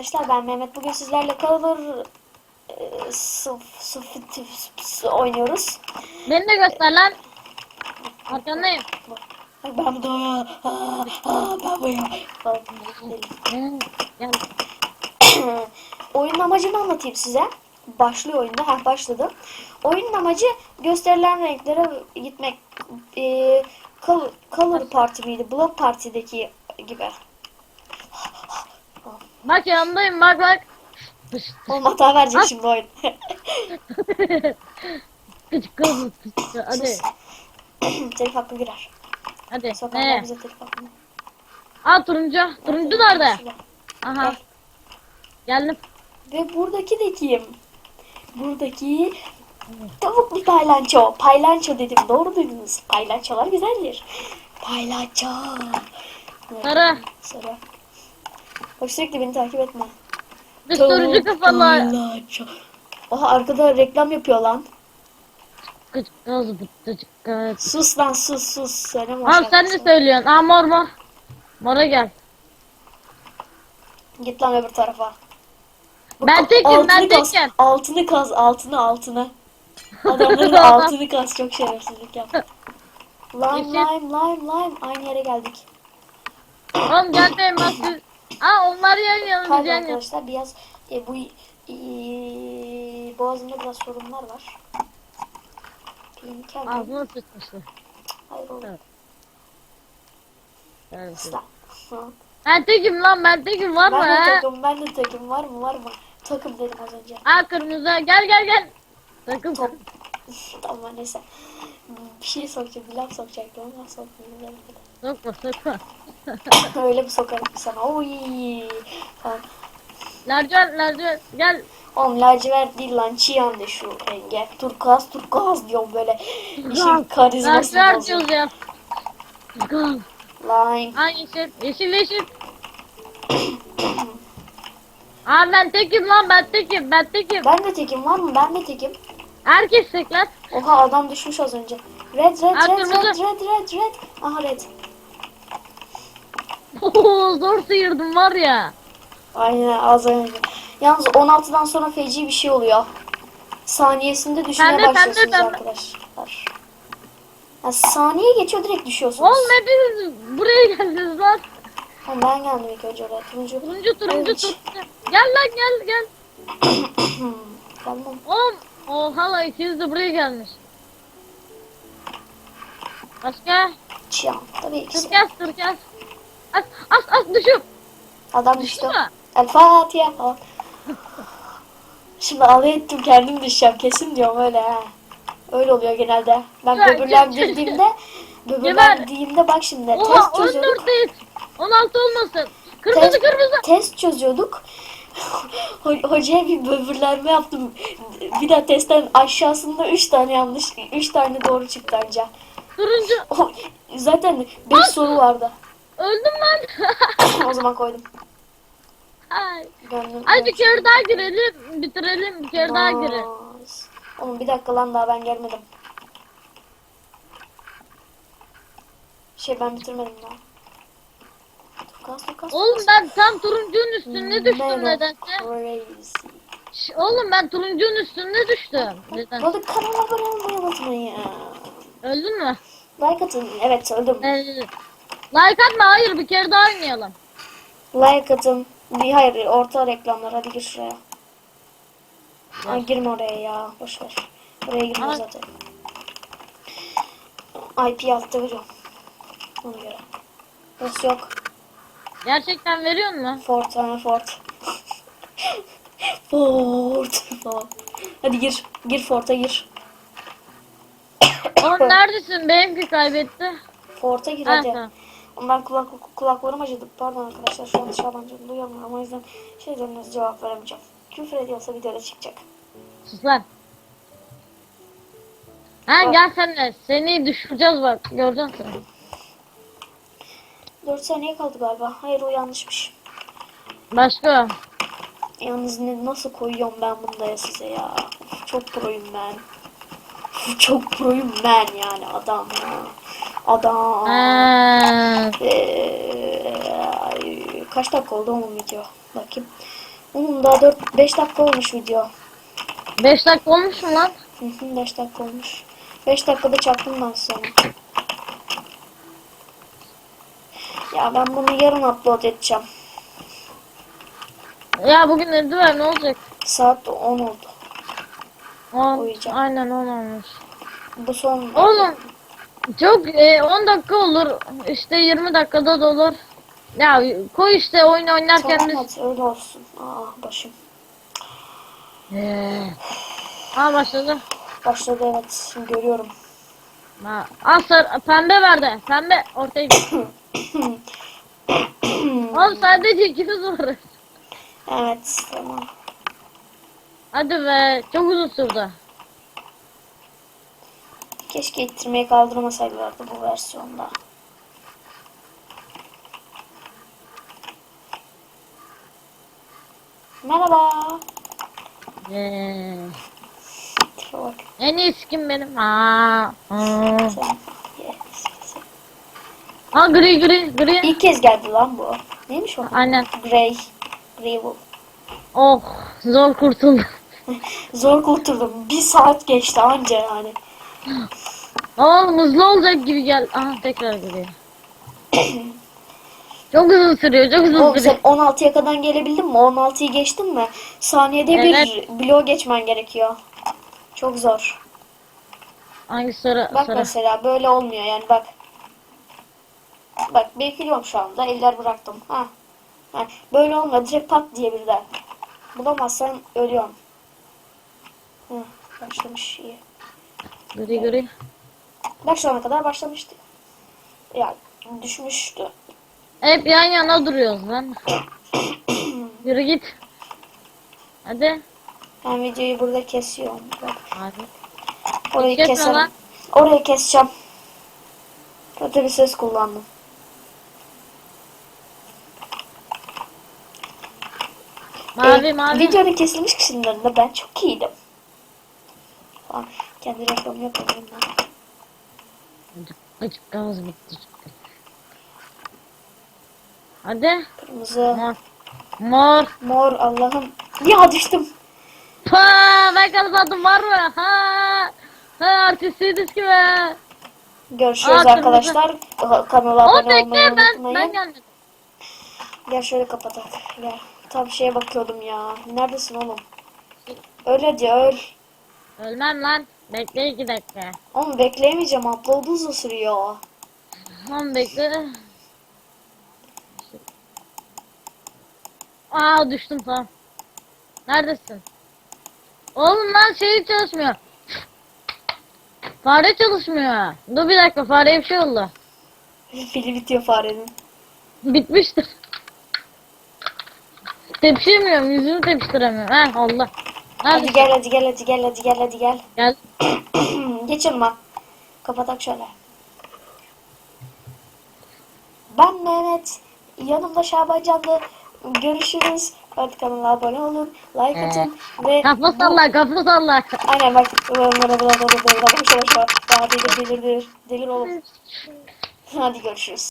Arkadaşlar ben Mehmet. Bugün sizlerle Color e, oynuyoruz. Beni de göster lan. Arkandayım. Ben de aa, aa, ben buyum. Oyunun amacını anlatayım size. Başlıyor oyunda. Ha başladı. Oyunun amacı gösterilen renklere gitmek. E, Color, Color Party miydi? Block Party'deki gibi. Bak yanındayım bak bak. Oğlum hata verecek şimdi oyun. Küçük kız. Hadi. Telif hakkı girer. Hadi. Sokarlar Ne? bize telif hakkını. Aa turuncu. Turuncu nerede? Aha. Gel. Geldim. Ve buradaki de kim? Buradaki tavuklu paylanço. Paylanço dedim. Doğru duydunuz. Paylançolar güzeldir. Paylanço. Sarı. Sarı. Bak sürekli beni takip etme. Kafalı. Paylanço. Oha arkada reklam yapıyor lan. Küçük kız. Küçük kız. Sus lan sus sus. Söyleme Abi sen ne şarkısını. söylüyorsun? Aa mor mor. Mora gel. Git lan öbür tarafa. Bak, Ben tekim, altını ben kaz, tekim. Altını kaz altını altını. Adamların altını kaz çok şerefsizlik yap. Lime Yeşil. lime lime lime aynı yere geldik. Oğlum gel benim bak. Aa onlar yan yana Pardon yan yana. arkadaşlar biraz e, bu e, boğazımda biraz sorunlar var. Piniken mi? Ağzına sıçmıştı. Hayır oğlum. Evet. Evet. Isla. Hı. Ben tekim lan ben tekim var mı Ben de he? takım ben de takım var mı var mı? Takım dedim az önce. Aa kırmızı gel gel gel. Takım. Tamam neyse. Bir şey sokacağım, bir laf sokacaktım ama sokmayayım. Sokma sokma. Öyle bir sokarım ki sana. Oy. Tamam. Lercan lercan gel. Oğlum lacivert değil lan çiyan de şu renge. Turkuaz turkuaz diyorum böyle. İşin Lercan bozuyor. diyoruz ya. Lime. Aa yeşil yeşil yeşil. Aa ben tekim lan ben tekim ben tekim. Ben de tekim var mı? Ben de tekim. Herkes tek lan. Oha adam düşmüş az önce. Red red red kırmızı. red red red red. Aha red. Oo, zor sıyırdım var ya. Aynen az önce. Yalnız 16'dan sonra feci bir şey oluyor. Saniyesinde düşmeye Pembe, pembe, başlıyorsunuz pembe. arkadaşlar. Ya saniye geçiyor direkt düşüyorsunuz. Oğlum hepiniz buraya geldiniz lan. Tamam, ben geldim ilk önce oraya. Turuncu. Turuncu turuncu Evet. turuncu. Gel lan gel gel. Tamam. Oğlum. Oha lan ikiniz de buraya gelmiş. Başka? Çiyan. Tabii ikisi. Türkes Türkes. As as as düşüp. Adam Düştü? El Fatiha falan. Şimdi alay ettim kendim düşeceğim kesin diyorum öyle ha. Öyle oluyor genelde. Ben Güzel, böbürlendirdiğimde böbürlendiğimde bak şimdi Oha test çözüyorduk. 14'teyiz. 16 olmasın. Kırmızı Test, kırmızı. test çözüyorduk. Ho- Hocaya bir böbürlenme yaptım. Bir daha testten aşağısında 3 tane yanlış, 3 tane doğru çıktı anca. Turuncu. Zaten 5 soru vardı. Öldüm lan. o zaman koydum. Ay. Döndüm. Hadi bir kere daha girelim. Bitirelim. Bir kere daha girelim. Oğlum bir dakika lan daha ben gelmedim. Şey ben bitirmedim daha. Tukas tukas. Oğlum ben tam turuncunun üstünde düştüm Man of nedense. Crazy. Oğlum ben turuncunun üstünde düştüm. Neden? Burada kanala abone olmayı unutmayın. Öldün mü? Like atın. Evet öldüm. Ee, like atma hayır bir kere daha oynayalım. Like atın. Bir hayır orta reklamlar hadi gir şuraya. Ha, girme oraya ya. Boş ver. Oraya girme Ama- zaten. IP altta veriyorum. Ona göre. Burası yok. Gerçekten veriyor mu? Fort ha Fort. Fort. Hadi gir. Gir Fort'a gir. Oğlum neredesin? Benimki kaybetti. Fort'a gir Ha, hadi. Ben kulak, kulaklarım acıdı. Pardon arkadaşlar şu an dışarıdan duyuyorum ama o yüzden şeylerinize cevap veremeyeceğim. Küfür ediyorsa videoda çıkacak. Sus lan. Ha gel sen de. Seni düşüreceğiz bak. Göreceksin sen. 4 saniye kaldı galiba. Hayır o yanlışmış. Başka. Yalnız ne, nasıl koyuyorum ben bunda ya size ya. Çok proyum ben. Çok proyum ben yani adam. Adam. Ha. Ee, kaç dakika oldu onun video? Bakayım. Oğlum daha 4 5 dakika olmuş video. 5 dakika olmuş mu lan? Hı hı 5 dakika olmuş. 5 dakikada çaktım ben sana. Ya ben bunu yarın upload edeceğim. Ya bugün evde ver ne olacak? Saat 10 oldu. 10, Uyuyacağım. aynen 10 olmuş. Bu son. Oğlum çok e, 10 dakika olur. İşte 20 dakikada da olur. Ya koy işte oyun oynarken Tamam biz. hadi öyle olsun. Aa başım. Ee, Ha başladı. Başladı evet. Görüyorum. Ha, Al sar, pembe verdi. Pembe ortaya. Oğlum sadece ikimiz varız. Evet tamam. Hadi be çok uzun sürdü. Keşke ittirmeyi kaldırmasaydılardı bu versiyonda. Merhaba. Ee, bak. en iyi skin benim. Sen. Yes. ha gri gri gri. İlk kez geldi lan bu. Neymiş o? Aynen. Grey. Grey Wolf. Oh zor kurtuldum. Zor kurtuldum. Bir saat geçti anca yani. Oğlum hızlı olacak gibi gel. Aha tekrar giriyor. çok uzun sürüyor çok uzun Oğlum sürüyor. sen 16'ya kadar gelebildin mi? 16'yı geçtin mi? Saniyede bir Evet. bloğu geçmen gerekiyor. Çok zor. Hangi soru? Bak soru? mesela böyle olmuyor yani bak. Bak bekliyorum şu anda. Eller bıraktım. Ha. ha. Böyle olmuyor. Direkt pat diye birden. Bulamazsan ölüyorsun. Hı, başlamış iyi. Gri gri. Bak şu ana kadar başlamıştı. Ya düşmüştü. Hep yan yana duruyoruz lan. Yürü git. Hadi. Ben videoyu burada kesiyorum. Bak. Hadi. Orayı Kesme keserim. lan. Orayı keseceğim. Kötü bir ses kullandım. Mavi Ee, mavi. Videonun kesilmiş kısımlarında ben çok iyiydim. Falan. Kendi reklamı yapıyorum ben. Gıcık gıcık gaz bitti. Hadi. Kırmızı. Mor. Mor. Mor Allah'ım. Ya düştüm. Pa, ben kazandım var mı? Ha. Ha artistiydik ki be. Görüşürüz Aa, arkadaşlar. Kanala abone olmayı bekle ben, ben unutmayın. gelmedim. Gel şöyle kapatak. Gel. Tam şeye bakıyordum ya. Neredesin oğlum? Öl hadi öl. Ölmem lan. Bekle iki dakika. Oğlum bekleyemeyeceğim. Upload uzun sürüyor. Tamam bekle. Aa düştüm tamam. Neredesin? Oğlum lan şey çalışmıyor. Fare çalışmıyor. Dur bir dakika fareye bir şey oldu. Pili bitiyor farenin. Bitmiştir. Tepişemiyorum yüzünü tepiştiremiyorum. Heh Allah. Hadi Neredesin? gel hadi gel hadi gel hadi gel hadi gel. Gel. Geç yanıma. Kapatak şöyle. Ben Mehmet. Yanımda Şaban Canlı. Görüşürüz. Hadi kanala abone olun. Like Ee, atın. Ve Kafa salla kafa salla. Aynen bak. Daha delir delir delir. Delir oğlum. Hadi görüşürüz.